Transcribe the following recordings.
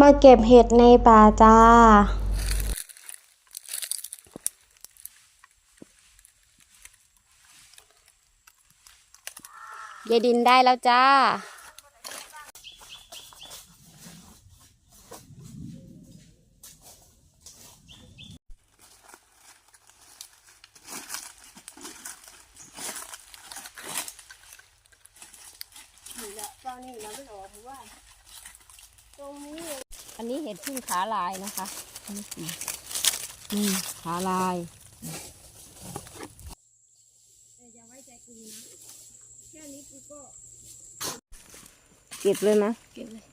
มาเก็บเห็ดในป่าจ้ายายดินได้แล้วจ้า ตรงนี้ อันนี้เห็ดพึ่งขาลายนะคะนี่สิอืมขาลายเก็บเลยนะ เก็บเลย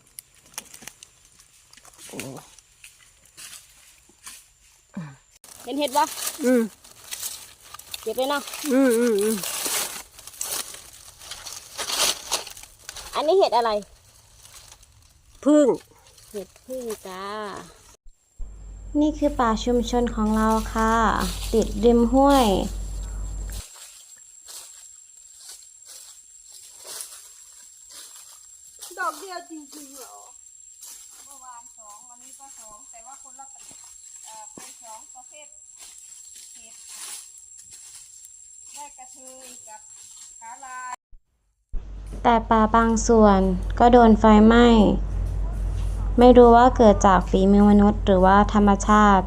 เห็นเห็ดปะอืมเก็บเลยเนาะอืมอืมอืมอันนี้เห็ดอะไร พึ่ง เห็ดพึ่งจ้า นี่คือป่าชุมชนของเราค่ะ ติดริมห้วยดอกเดียวจริงๆเหรอ เมื่อวานสองวันนี้ก็สองแต่ว่าคนละประเอ่อเป็นสองประเภทเห็ดได้กระเทยกับขาลาย แต่ป่าบางส่วนก็โดนไฟไหม้ ไม่รู้ว่าเกิดจากฝีมือมนุษย์ หรือว่าธรรมชาติ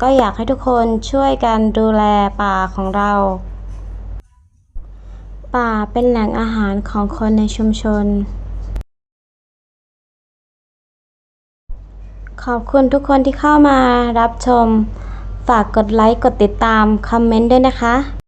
ก็อยากให้ทุกคนช่วยกันดูแลป่าของเรา ป่าเป็นแหล่งอาหารของคนในชุมชน ขอบคุณทุกคนที่เข้ามารับชม ฝากกดไลค์ กดติดตาม คอมเมนต์ด้วยนะคะ